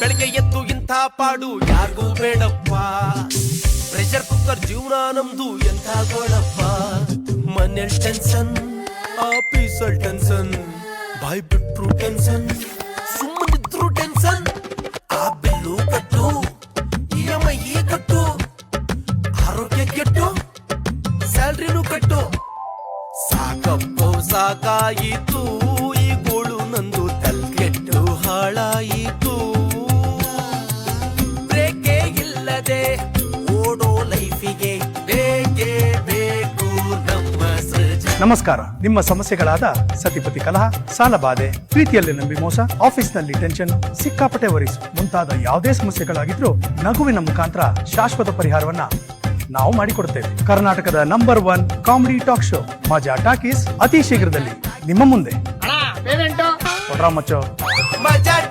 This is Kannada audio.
ಬೆಳಗ್ಗೆ ಎದ್ದು ಇಂಥ ಪಾಡು ಯಾರಿಗೂ ಬೇಡಪ್ಪ. ಪ್ರೆಷರ್ ಕುಕ್ಕರ್ ಜೀವನ ನಮ್ದು ಎಂಥ ಗೋಳಪ್ಪ ಮನೇಲಿ ಟೆನ್ಷನ್ ಆಫೀಸಲ್ ಟೆನ್ಷನ್ ಬಾಯ್ ಬಿಟ್ರು ಟೆನ್ಷನ್ ಸುಮ್ಮನಿದ್ರು ಟೆನ್ಷನ್ ಆ ಬಿಲ್ಲು ಕಟ್ಟು, ಇ ಕಟ್ಟು, ಆರೋಗ್ಯ ಕೆಟ್ಟು, ಸ್ಯಾಲ್ರಿನೂ ಕಟ್ಟು. ಸಾಕಪ್ಪೋ, ಸಾಕಾಯಿತು, ಈ ಗೋಳು ನಂದು ತಲ್ಗೆಟ್ಟು ಹಾಳಾಯಿತು. ಓಡೋ ಲೈಫಿಗೆ ಬೇಕೇ ಬೇಕು ನಮ್ಮ ನಮಸ್ಕಾರ. ನಿಮ್ಮ ಸಮಸ್ಯೆಗಳಾದ ಸತಿಪತಿ ಕಲಹ ಸಾಲಬಾಧೆ ಪ್ರೀತಿಯಲ್ಲಿ ನಂಬಿ ಮೋಸ ಆಫೀಸ್ನಲ್ಲಿ ಟೆನ್ಷನ್ ಸಿಕ್ಕಾಪಟ್ಟೆ ವರಿಸು ಮುಂತಾದ ಯಾವುದೇ ಸಮಸ್ಯೆಗಳಾಗಿದ್ರೂ ನಗುವಿನ ಮುಖಾಂತರ ಶಾಶ್ವತ ಪರಿಹಾರವನ್ನ ನಾವು ಮಾಡಿಕೊಡುತ್ತೇವೆ. ಕರ್ನಾಟಕದ number one comedy talk show Majaa talkies ಅತಿ ಶೀಘ್ರದಲ್ಲಿ ನಿಮ್ಮ ಮುಂದೆ. ಅಣ್ಣ ಪೇಮೆಂಟು ಕೊಡ್ರಾ ಮಚ್ಚೋ. ಮಜಾ